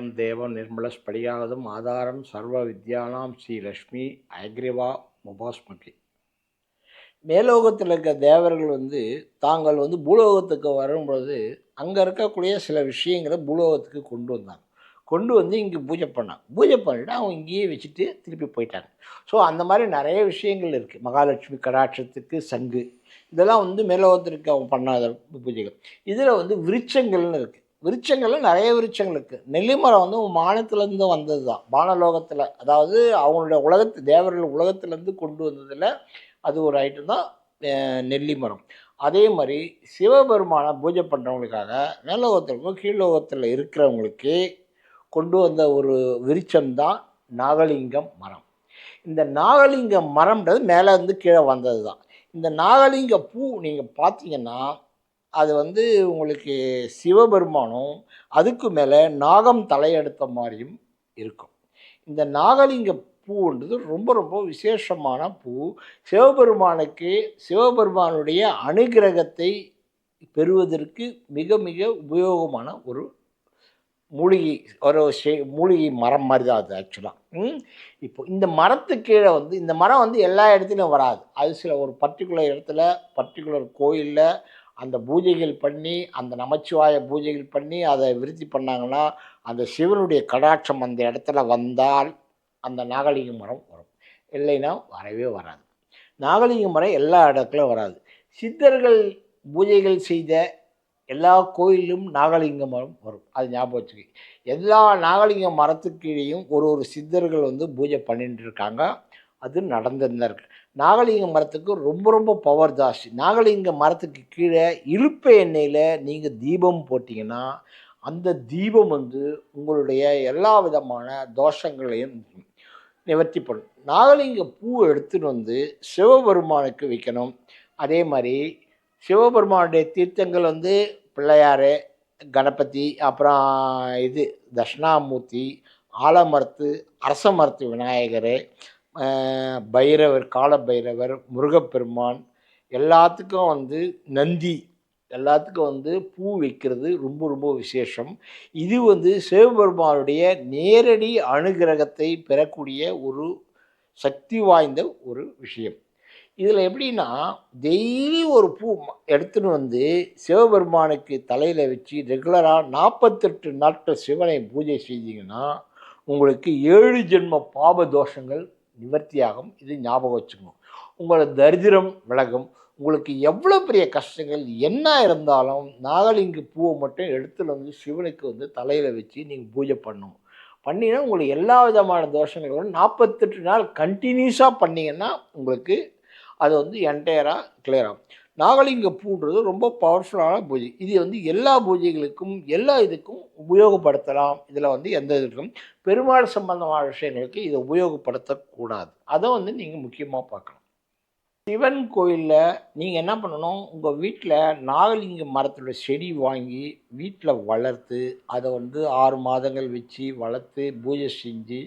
நிர்மலம் தேவம் நிர்மலஸ்படியானதும் ஆதாரம் சர்வ வித்யானாம் ஸ்ரீ லக்ஷ்மி அக்ரிவா முபாஸ்மகி மேலோகத்தில் இருக்க தேவர்கள் வந்து தாங்கள் வந்து பூலோகத்துக்கு வரும்பொழுது அங்கே இருக்கக்கூடிய சில விஷயங்களை பூலோகத்துக்கு கொண்டு வந்தாங்க. கொண்டு வந்து இங்கே பூஜை பண்ணாங்க. பூஜை பண்ணிவிட்டு அவங்க இங்கேயே வச்சுட்டு திருப்பி போயிட்டாங்க. ஸோ அந்த மாதிரி நிறைய விஷயங்கள் இருக்குது மகாலட்சுமி கடாட்சத்துக்கு சங்கு. இதெல்லாம் வந்து மேலோகத்திற்கு அவங்க பண்ணாத பூஜைகள். இதில் வந்து விருட்சங்கள்னு இருக்குது விருட்சங்கள்ல நிறைய விருட்சங்கள் இருக்குது நெல்லிமரம் வந்து வானத்துலேருந்து வந்தது தான் வானலோகத்தில் அதாவது அவங்களுடைய உலகத்து தேவர்கள் உலகத்துலேருந்து கொண்டு வந்ததில் அது ஒரு ஐட்டம் தான் நெல்லிமரம். நெல்லி மரம் அதே மாதிரி சிவபெருமானை பூஜை பண்ணுறவங்களுக்காக மேலோகத்திற்கும் கீழோகத்தில் இருக்கிறவங்களுக்கு கொண்டு வந்த ஒரு விருட்சம்தான் நாகலிங்கம் மரம். இந்த நாகலிங்க மரம்ன்றது மேலே இருந்து கீழே வந்தது தான் இந்த நாகலிங்க பூ நீங்கள் பார்த்தீங்கன்னா அது வந்து உங்களுக்கு சிவபெருமானும் அதுக்கு மேலே நாகம் தலையெடுத்த மாதிரியும் இருக்கும். இந்த நாகலிங்க பூன்றது ரொம்ப ரொம்ப விசேஷமான பூ. சிவபெருமானுக்கு சிவபெருமானுடைய அனுகிரகத்தை பெறுவதற்கு மிக மிக உபயோகமான ஒரு மூலிகை ஒரு செ- மூலிகை மரம் மாதிரி தான் அது ஆக்சுவலாக இப்போ இந்த மரத்துக்கு கீழே வந்து இந்த மரம் வந்து எல்லா இடத்துலையும் வராது. அது சில ஒரு பர்டிகுலர் இடத்துல பர்டிகுலர் கோயிலில் அந்த பூஜைகள் பண்ணி அந்த நமச்சிவாய பூஜைகள் பண்ணி அதை விருத்தி பண்ணாங்கன்னா அந்த சிவனுடைய கடாட்சம் அந்த இடத்துல வந்தால் அந்த நாகலிங்க மரம் வரும். இல்லைன்னா வரவே வராது. நாகலிங்க மரம் எல்லா இடத்துலையும் வராது. சித்தர்கள் பூஜைகள் செய்த எல்லா கோயிலும் நாகலிங்க மரம் வரும். அது ஞாபகம் வச்சுக்க. எல்லா நாகலிங்க மரத்துக்கு கீழேயும் ஒரு ஒரு சித்தர்கள் வந்து பூஜை பண்ணிட்டு இருக்காங்க. அது நடந்துன்னு இருக்குது நாகலிங்க மரத்துக்கு ரொம்ப ரொம்ப பவர் ஜாஸ்தி. நாகலிங்க மரத்துக்கு கீழே இழுப்ப எண்ணெயில் நீங்கள் தீபம் போட்டிங்கன்னா அந்த தீபம் வந்து உங்களுடைய எல்லா விதமான தோஷங்களையும் நிவர்த்தி பண்ணும் நாகலிங்க பூ எடுத்துட்டு வந்து சிவபெருமானுக்கு வைக்கணும். அதே மாதிரி சிவபெருமானுடைய தீர்த்தங்கள் வந்து பிள்ளையார் கணபதி அப்புறம் இது தட்சிணாமூர்த்தி ஆலமரத்து அரச மரத்து விநாயகர் பைரவர் கால பைரவர் முருகப்பெருமான் எல்லாத்துக்கும் வந்து நந்தி எல்லாத்துக்கும் வந்து பூ வைக்கிறது ரொம்ப ரொம்ப விசேஷம். இது வந்து சிவபெருமானுடைய நேரடி அனுகிரகத்தை பெறக்கூடிய ஒரு சக்தி வாய்ந்த ஒரு விஷயம். இதில் எப்படின்னா டெய்லி ஒரு பூ ம- எடுத்துன்னு வந்து சிவபெருமானுக்கு தலையில் வச்சு ரெகுலராக நாற்பத்தெட்டு நாட்கள் சிவனை பூஜை செய்தீங்கன்னா உங்களுக்கு ஏழு ஜென்ம பாப தோஷங்கள் நிவர்த்தியாகும். இது ஞாபகம் வச்சுக்கணும். உங்களோட தரித்திரம் விலகும். உங்களுக்கு எவ்வளோ பெரிய கஷ்டங்கள் என்ன இருந்தாலும் நாகலிங்க பூவை மட்டும் எடுத்துல வந்து சிவனுக்கு வந்து தலையில் வச்சு நீங்கள் பூஜை பண்ணணும். பண்ணினா உங்களுக்கு எல்லா விதமான தோஷங்களும் நாற்பத்தெட்டு நாள் கண்டினியூஸாக பண்ணிங்கன்னா உங்களுக்கு அது வந்து என்டையராக கிளியர் ஆகும். நாகலிங்க பூன்றது ரொம்ப பவர்ஃபுல்லான பூஜை. இது வந்து எல்லா பூஜைகளுக்கும் எல்லா இதுக்கும் உபயோகப்படுத்தலாம். இதில் வந்து எந்த இதுக்கும் பெருமாள் சம்பந்தமான விஷயங்களுக்கு இதை உபயோகப்படுத்தக்கூடாது. அதை வந்து நீங்கள் முக்கியமாக பார்க்கணும். சிவன் கோயிலில் நீங்கள் என்ன பண்ணணும்? உங்கள் வீட்டில் நாகலிங்க மரத்தோட செடி வாங்கி வீட்டில் வளர்த்து அதை வந்து ஆறு மாதங்கள் வச்சு வளர்த்து பூஜை செஞ்சு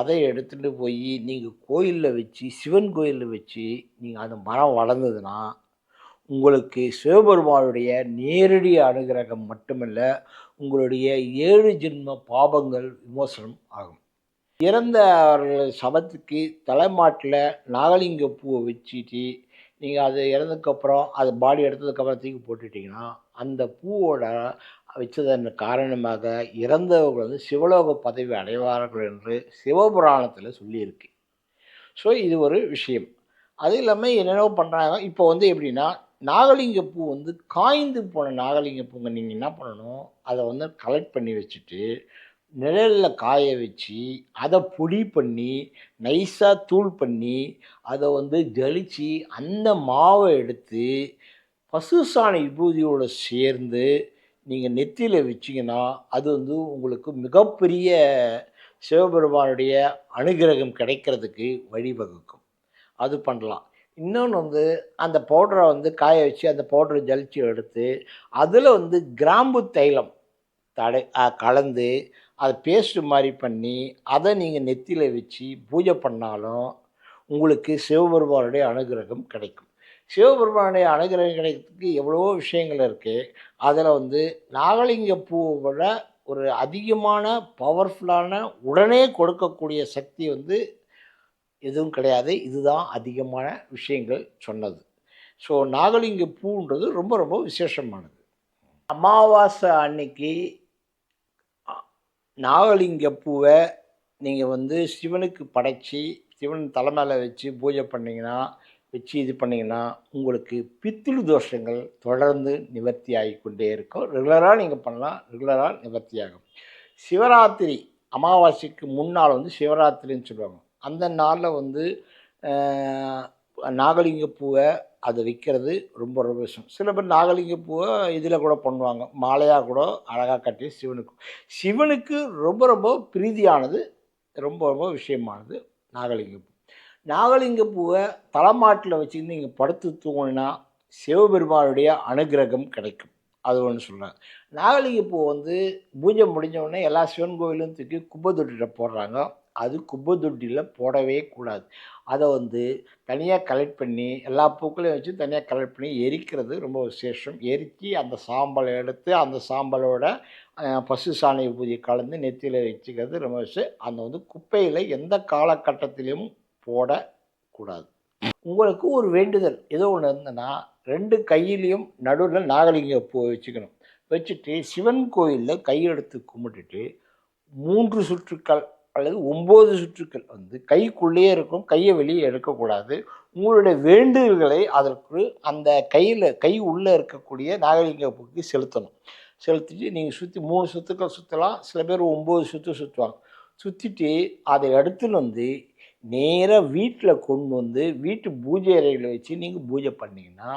அதை எடுத்துகிட்டு போய் நீங்கள் கோயிலில் வச்சு சிவன் கோயிலில் வச்சு நீங்கள் அந்த மரம் வளர்ந்ததுன்னா உங்களுக்கு சிவபெருமானுடைய நேரடி அனுகிரகம் மட்டுமல்ல உங்களுடைய ஏழு ஜென்ம பாபங்கள் விமோசனம் ஆகும். இறந்த சபத்துக்கு தலைமாட்டில் நாகலிங்க பூவை வச்சுட்டு நீங்கள் அது இறந்ததுக்கப்புறம் அது பாடி எடுத்ததுக்கப்புறம் தூக்கி போட்டுட்டிங்கன்னா அந்த பூவோட வச்சதன் காரணமாக இறந்தவர்கள் வந்து சிவலோக பதவி அடைவார்கள் என்று சிவபுராணத்தில் சொல்லியிருக்கு. ஸோ இது ஒரு விஷயம். அது இல்லாமல் என்னென்ன பண்ணுறாங்க இப்போ வந்து எப்படின்னா நாகலிங்க பூ வந்து காய்ந்து போன நாகலிங்க பூங்க நீங்கள் என்ன பண்ணணும்? அதை வந்து கலெக்ட் பண்ணி வச்சுட்டு நிழலில் காய வச்சு அதை பொடி பண்ணி நைஸாக தூள் பண்ணி அதை வந்து ஜலித்து அந்த மாவை எடுத்து பசு சாணி விபூதியோடு சேர்ந்து நீங்கள் நெத்தியில் வச்சிங்கன்னா அது வந்து உங்களுக்கு மிகப்பெரிய சிவபெருமானுடைய அனுகிரகம் கிடைக்கிறதுக்கு வழிவகுக்கும். அது பண்ணலாம். இன்னொன்று வந்து அந்த பவுடரை வந்து காய வச்சு அந்த பவுடரை ஜலிச்சு எடுத்து அதில் வந்து கிராம்பு தைலம் தடை கலந்து அதை பேஸ்ட்டு மாதிரி பண்ணி அதை நீங்கள் நெத்தியில் வச்சு பூஜை பண்ணாலும் உங்களுக்கு சிவபெருமானுடைய அனுகிரகம் கிடைக்கும். சிவபெருமானுடைய அனுகிரகம் கிடைக்கிறதுக்கு எவ்வளவோ விஷயங்கள் இருக்குது அதில் வந்து நாகலிங்க விட ஒரு அதிகமான பவர்ஃபுல்லான உடனே கொடுக்கக்கூடிய சக்தி வந்து எதுவும் கிடையாது. இதுதான் அதிகமான விஷயங்கள் சொன்னது. ஸோ நாகலிங்க பூன்றது ரொம்ப ரொம்ப விசேஷமானது. அமாவாசை அன்னைக்கு நாகலிங்க பூவை நீங்கள் வந்து சிவனுக்கு படைச்சி சிவன் தலைமையில் வச்சு பூஜை பண்ணிங்கன்னா வச்சு இது பண்ணிங்கன்னா உங்களுக்கு பித்திரு தோஷங்கள் தொடர்ந்து நிவர்த்தி ஆகிக்கொண்டே இருக்கும். ரெகுலராக நீங்கள் பண்ணலாம். ரெகுலராக நிவர்த்தி ஆகும். சிவராத்திரி அமாவாசைக்கு முன்னால் வந்து சிவராத்திரின்னு சொல்லுவாங்க. அந்த நாளில் வந்து நாகலிங்க பூவை அதை விற்கிறது ரொம்ப ரொம்ப விஷயம். சில பேர் நாகலிங்க பூவை இதில் கூட பண்ணுவாங்க. மாலையாக கூட அழகாக கட்டி சிவனுக்கு சிவனுக்கு ரொம்ப ரொம்ப பிரீதியானது ரொம்ப ரொம்ப விஷயமானது நாகலிங்க பூ. நாகலிங்க பூவை தலைமாட்டில் வச்சுருந்து நீங்கள் படுத்து தூங்கினா சிவபெருமானுடைய அனுகிரகம் கிடைக்கும். அது ஒன்று சொல்கிறாங்க நாகலிங்க பூ வந்து பூஜை முடிஞ்ச உடனே எல்லா சிவன் கோவிலும் தூக்கி குப்பை தொட்டியில் போடுறாங்க. அது குப்பை தொட்டியில் போடவே கூடாது. அதை வந்து தனியாக கலெக்ட் பண்ணி எல்லா பூக்களையும் வச்சு தனியாக கலெக்ட் பண்ணி எரிக்கிறது ரொம்ப விசேஷம். எரித்து அந்த சாம்பலை எடுத்து அந்த சாம்பலோட பசு சாணி பூஜை கலந்து நெத்தியில் வச்சுக்கிறது ரொம்ப விஷயம் அந்த வந்து குப்பையில் எந்த காலகட்டத்திலையும் போடக்கூடாது உங்களுக்கு ஒரு வேண்டுதல். ஏதோ ஒன்று இருந்ததுன்னா ரெண்டு கையிலையும் நடுவில் நாகலிங்க பூ வச்சுக்கணும். வச்சுட்டு சிவன் கோயிலில் கையெடுத்து கும்பிட்டுட்டு மூன்று சுற்றுக்கள் அல்லது ஒம்பது சுற்றுக்கள் வந்து கைக்குள்ளேயே இருக்கும் கையை வெளியே எடுக்கக்கூடாது. உங்களுடைய வேண்டுதல்களை அதற்கு அந்த கையில் கை உள்ளே இருக்கக்கூடிய நாகரிக செலுத்தணும். செலுத்திட்டு நீங்கள் சுற்றி மூணு சுற்றுக்கள் சுற்றலாம் சில பேர் ஒம்பது சுற்று சுற்றுவாங்க சுற்றிட்டு அதை எடுத்துன்னு வந்து நேராக வீட்டில் கொண்டு வந்து வீட்டு பூஜை அறையில் வச்சு நீங்கள் பூஜை பண்ணிங்கன்னா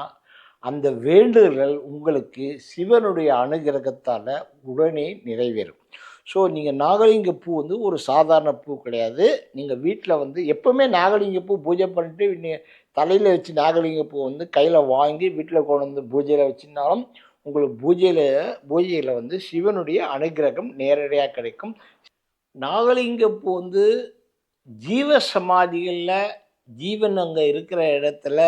அந்த வேண்டுதல்கள் உங்களுக்கு சிவனுடைய அனுகிரகத்தால் உடனே நிறைவேறும். ஸோ நீங்கள் நாகலிங்க பூ வந்து ஒரு சாதாரண பூ கிடையாது. நீங்கள் வீட்டில் வந்து எப்போவுமே நாகலிங்க பூ பூஜை பண்ணிட்டு நீங்கள் தலையில் வச்சு நாகலிங்க பூ வந்து கையில் வாங்கி வீட்டில் கொண்டு வந்து பூஜையில் வச்சுருந்தாலும் உங்களுக்கு பூஜையில் பூஜையில் வந்து சிவனுடைய அனுகிரகம் நேரடியாக கிடைக்கும். நாகலிங்க பூ வந்து ஜீவ சமாதிகளில் ஜீவன் அங்கே இருக்கிற இடத்துல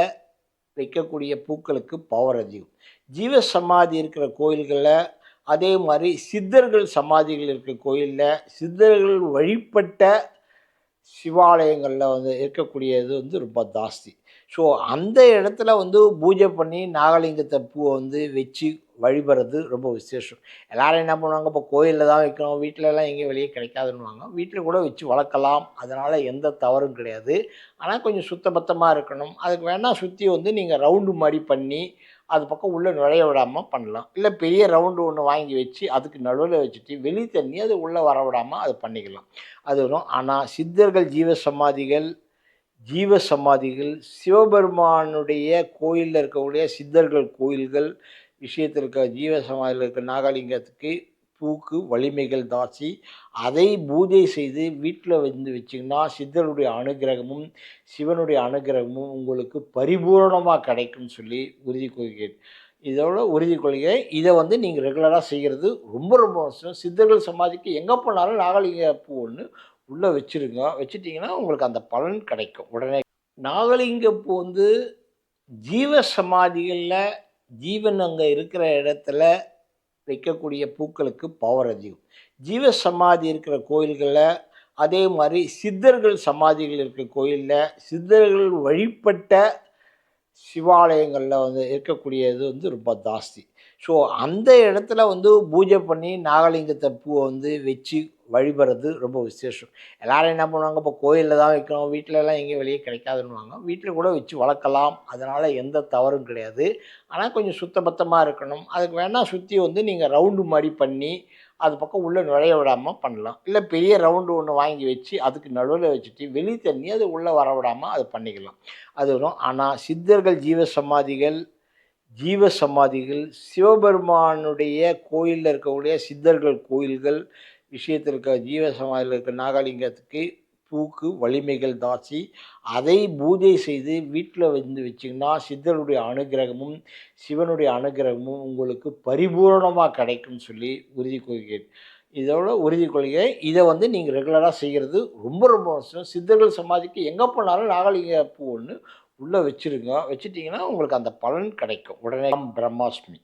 வைக்கக்கூடிய பூக்களுக்கு பவர் அதிகம் ஜீவ சமாதி இருக்கிற கோயில்களில் அதே மாதிரி சித்தர்கள் சமாதிகள் இருக்கிற கோயிலில். சித்தர்கள் வழிபட்ட சிவாலயங்களில் வந்து இருக்கக்கூடியது வந்து ரொம்ப ஜாஸ்தி. ஸோ அந்த இடத்துல வந்து பூஜை பண்ணி நாகலிங்கத்தை பூவை வந்து வச்சு வழிபடுறது ரொம்ப விசேஷம். எல்லோரும் என்ன பண்ணுவாங்க இப்போ கோயிலில் தான் வைக்கணும் வீட்டிலலாம் எங்கேயும் வெளியே கிடைக்காதுன்னுவாங்க. வீட்டில் கூட வச்சு வளர்க்கலாம். அதனால் எந்த தவறும் கிடையாது. ஆனால் கொஞ்சம் சுத்தபத்தமாக இருக்கணும். அதுக்கு வேணால் சுற்றி வந்து நீங்கள் ரவுண்டு மாதிரி பண்ணி அது பக்கம் உள்ளே நுழைய விடாமல் பண்ணலாம். இல்லை பெரிய ரவுண்டு ஒன்று வாங்கி வச்சு அதுக்கு நடுவில் வச்சுட்டு வெளி தண்ணி அது உள்ளே வர விடாமல் அது பண்ணிக்கலாம். அது வரும். ஆனால் சித்தர்கள் ஜீவ சமாதிகள் ஜீவ சமாதிகள் சிவபெருமானுடைய கோயிலில் இருக்கக்கூடிய சித்தர்கள் கோயில்கள் விஷயத்தில் இருக்க ஜீவ சமாதியில் இருக்க நாகலிங்கத்துக்கு பூக்கு வலிமைகள் தாசி அதை பூஜை செய்து வீட்டில் வந்து வச்சிங்கன்னா சித்தருடைய அனுகிரகமும் சிவனுடைய அனுகிரகமும் உங்களுக்கு பரிபூரணமாக கிடைக்கும்னு சொல்லி உறுதி கொள்கிறேன். இதோட உறுதி கொள்கிறேன். இதை வந்து நீங்கள் ரெகுலராக செய்கிறது ரொம்ப ரொம்ப அவசியம். சித்தர்கள் சமாதிக்கு எங்கே போனாலும் நாகலிங்க பூ ஒன்று உள்ளே வச்சுருங்க. வச்சுட்டிங்கன்னா உங்களுக்கு அந்த பலன் கிடைக்கும். உடனே நாகலிங்க பூ வந்து ஜீவ சமாதிகளில் ஜீவன் அங்கே இருக்கிற இடத்துல வைக்கக்கூடிய பூக்களுக்கு பவர் அதிகம். ஜீவ சமாதி இருக்கிற கோயில்களில் அதே மாதிரி சித்தர்கள் சமாதிகள் இருக்கிற கோயிலில் சித்தர்கள் வழிபட்ட சிவாலயங்களில் வந்து இருக்கக்கூடியது வந்து ரொம்ப ஜாஸ்தி. ஸோ அந்த இடத்துல வந்து பூஜை பண்ணி நாகலிங்கத்தை பூவை வந்து வச்சு வழிபடுறது ரொம்ப விசேஷம். எல்லாரும் என்ன பண்ணுவாங்க இப்போ கோயிலில் தான் வைக்கணும் வீட்டிலலாம் எங்கேயும் வெளியே கிடைக்காதுன்னுவாங்க. வீட்டில் கூட வச்சு வளர்க்கலாம். அதனால் எந்த தவறும் கிடையாது. ஆனால் கொஞ்சம் சுத்தபத்தமாக இருக்கணும். அதுக்கு வேணால் சுற்றி வந்து நீங்கள் ரவுண்டு மாதிரி பண்ணி அது பக்கம் உள்ளே நுழைய விடாமல் பண்ணலாம். இல்லை பெரிய ரவுண்டு ஒன்று வாங்கி வச்சு அதுக்கு நடுவில் வச்சுட்டு வெளி தண்ணி அது உள்ளே வர விடாமல் அது பண்ணிக்கலாம். அது வரும். ஆனால் சித்தர்கள் ஜீவ சமாதிகள் ஜீவ சமாதிகள் சிவபெருமானுடைய கோயிலில் இருக்கக்கூடிய சித்தர்கள் கோயில்கள் விஷயத்தில் இருக்க ஜீவசமாதியில் இருக்க நாகலிங்கத்துக்கு பூக்கு வலிமைகள் தாசி அதை பூஜை செய்து வீட்டில் வந்து வச்சிங்கன்னா சித்தருடைய அனுகிரகமும் சிவனுடைய அனுகிரகமும் உங்களுக்கு பரிபூரணமாக கிடைக்கும்னு சொல்லி உறுதி கொள்கிறேன். இதோட உறுதி கொள்கிறேன் இதை வந்து நீங்கள் ரெகுலராக செய்கிறது ரொம்ப ரொம்ப அவசியம். சித்தர்கள் சமாதிக்கு எங்கே போனாலும் நாகலிங்க பூ ஒன்று உள்ளே வச்சுருங்க. வச்சுட்டிங்கன்னா உங்களுக்கு அந்த பலன் கிடைக்கும். உடனே பிரம்மாஷ்டமி.